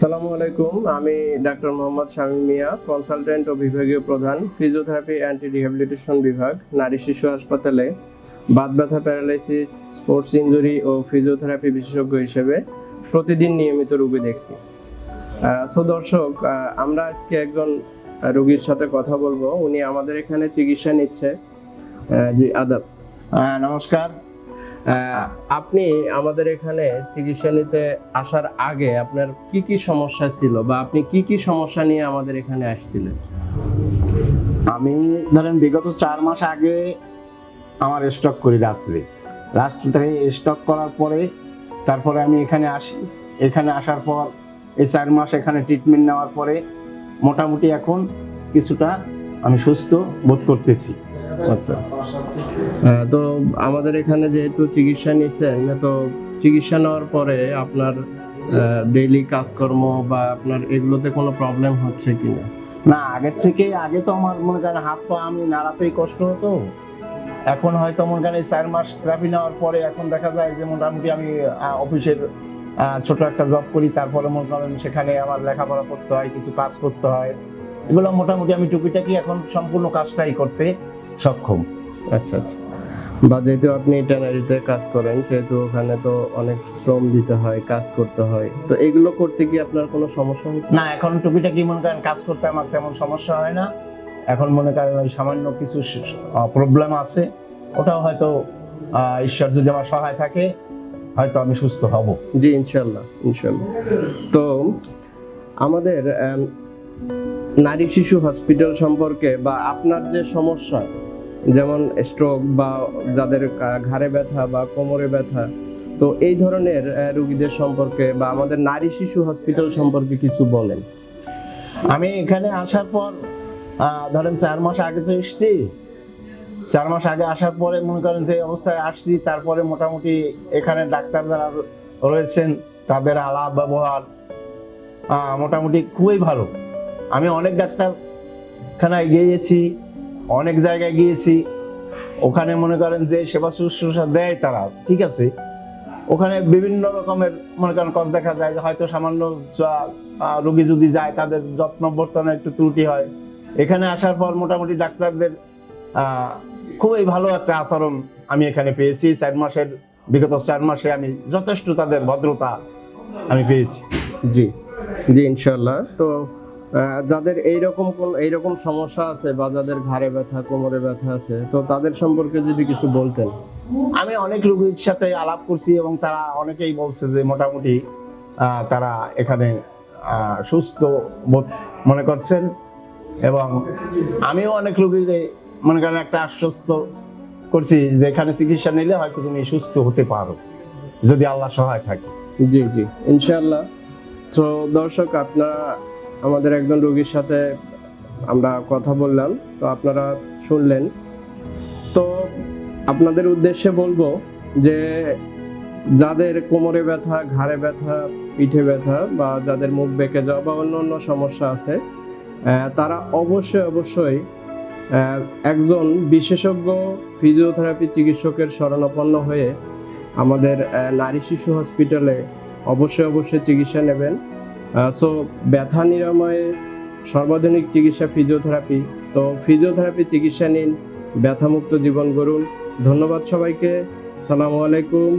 সালামু আলাইকুম, আমি ডাক্তার মোহাম্মদ শামীম মিয়া, কনসালটেন্ট ও বিভাগীয় প্রধান, ফিজিওথেরাপি অ্যান্টি রিহ্যাবিলিটেশন বিভাগ, নারী শিশু হাসপাতালে, বাত ব্যথা, প্যারালাইসিস, স্পোর্টস ইঞ্জুরি ও ফিজিওথেরাপি বিশেষজ্ঞ হিসেবে প্রতিদিন নিয়মিত রোগী দেখছি। সো দর্শক আমরা আজকে একজন রোগীর সাথে কথা বলব। উনি আমাদের এখানে চিকিৎসা নিচ্ছে জি, আদাব। নমস্কার। আপনি আমাদের এখানে চিকিৎসা নিতে আসার আগে আপনার কি কি সমস্যা ছিল বা আপনি কি কি সমস্যা নিয়ে আমাদের এখানে আসছিলেন? আমি ধরেন বিগত চার মাস আগে আমার স্টক করি রাত্রে। রাত্রে স্টক করার পরে তারপরে আমি এখানে আসি। এখানে আসার পর এই চার মাস এখানে ট্রিটমেন্ট নেওয়ার পরে মোটামুটি এখন কিছুটা আমি সুস্থ বোধ করতেছি। আচ্ছা। তো আমাদের এখানে যেহেতু চিকিৎসা নিচ্ছেন তো চিকিৎসা নেওয়ার পরে আপনার ডেইলি কাজকর্ম বা আপনার এগুলোতে কোনো প্রবলেম হচ্ছে কিনা? না, আগের থেকে আগে তো আমার মনে করেন হাত পা আমি নাড়াতেই কষ্ট হতো। এখন হয়তো মনে করেন এই চার মাস থেরাপি নেওয়ার পরে এখন দেখা যায় যে মোটামুটি আমি অফিসের ছোট একটা জব করি, তারপরে মনে করেন সেখানে আমার লেখাপড়া করতে হয়, কিছু কাজ করতে হয়। এগুলো মোটামুটি আমি টুকিটাকি এখন সম্পূর্ণ কাজটাই করতে সক্ষম। আচ্ছা আচ্ছা। বা যেহেতু আপনি ট্যানারিতে কাজ করেন সেহেতু ওখানে তো অনেক শ্রম দিতে হয় কাজ করতে হয়। তো এগুলো করতে কি আপনার কোনো সমস্যা হচ্ছে? না এখন টুকিটাকি মনে করেন কাজ করতে আমার তেমন সমস্যা হয় না। এখন মনে করেন ওই সামান্য কিছু প্রবলেম আছে। ওটাও হয়তো ঈশ্বর যদি আমার সহায় থাকে হয়তো আমি সুস্থ হব। জি ইনশাল্লাহ ইনশাল্লাহ। তো আমাদের আম, নারী শিশু হসপিটাল সম্পর্কে বা আপনার যে সমস্যা যেমন স্ট্রোক বা যাদের ঘাড়ে ব্যথা বা কোমরে ব্যথা, তো এই ধরনের রোগীদের সম্পর্কে বা আমাদের নারী শিশু হসপিটাল সম্পর্কে কিছু বলেন। আমি এখানে আসার পর ধরেন চার মাস আগে তো এসেছি। চার মাস আগে আসার পরে মনে করেন যে অবস্থায় আসছি, তারপরে মোটামুটি এখানে ডাক্তার যারা রয়েছেন, তাদের আলাপ ব্যবহার মোটামুটি খুবই ভালো। আমি অনেক ডাক্তারখানায় গিয়েছি অনেক জায়গায় গিয়েছি। ওখানে মনে করেন যে সেবা শুশ্রূষা দেয় তারা ঠিক আছে? ওখানে বিভিন্ন রকমের মনে করেন কজ দেখা যায় হয়তো সামান্য আহ, যদি যায় তাদের যত্ন বর্তনে একটু ত্রুটি হয়। এখানে আসার পর মোটামুটি ডাক্তারদের খুবই ভালো একটা আচরণ আমি এখানে পেয়েছি। চার মাসের বিগত চার মাসে আমি যথেষ্ট তাদের ভদ্রতা আমি পেয়েছি। জি জি ইনশাল্লাহ তো যাদের এইরকম কোন এইরকম সমস্যা আছে বা যাদের ঘাড়ে ব্যথা কোমরে ব্যথা আছে তো তাদের সম্পর্কে যদি কিছু বলতেন। আমি অনেক রোগীর সাথে আলাপ করছি এবং তারা অনেকেই বলছে যে মোটামুটি তারা এখানে সুস্থ বোধ মনে করছেন এবং আমিও অনেক রোগীর মনে করেন একটা আশ্বস্ত করছি যে এখানে চিকিৎসা নিলে হয়তো তুমি সুস্থ হতে পারো যদি আল্লাহ সহায় থাকে। জি জি ইনশাল্লাহ তো দর্শক আপনারা আমাদের একজন রোগীর সাথে আমরা কথা বললাম, তো আপনারা শুনলেন। তো আপনাদের উদ্দেশ্যে বলব যে যাদের কোমরে ব্যথা, ঘাড়ে ব্যথা, পিঠে ব্যথা বা যাদের মুখ বেঁকে যাওয়া বা অন্য অন্য সমস্যা আছে তারা অবশ্যই অবশ্যই একজন বিশেষজ্ঞ ফিজিওথেরাপি চিকিৎসকের শরণাপন্ন হয়ে আমাদের নারী শিশু হসপিটালে অবশ্যই অবশ্যই চিকিৎসা নেবেন। সো ব্যথা নিরাময়ে সর্বাধুনিক চিকিৎসা ফিজিওথেরাপি তো ফিজিওথেরাপি চিকিৎসা নিন, ব্যথামুক্ত জীবন গড়ুন। ধন্যবাদ সবাইকে। সালামু আলাইকুম।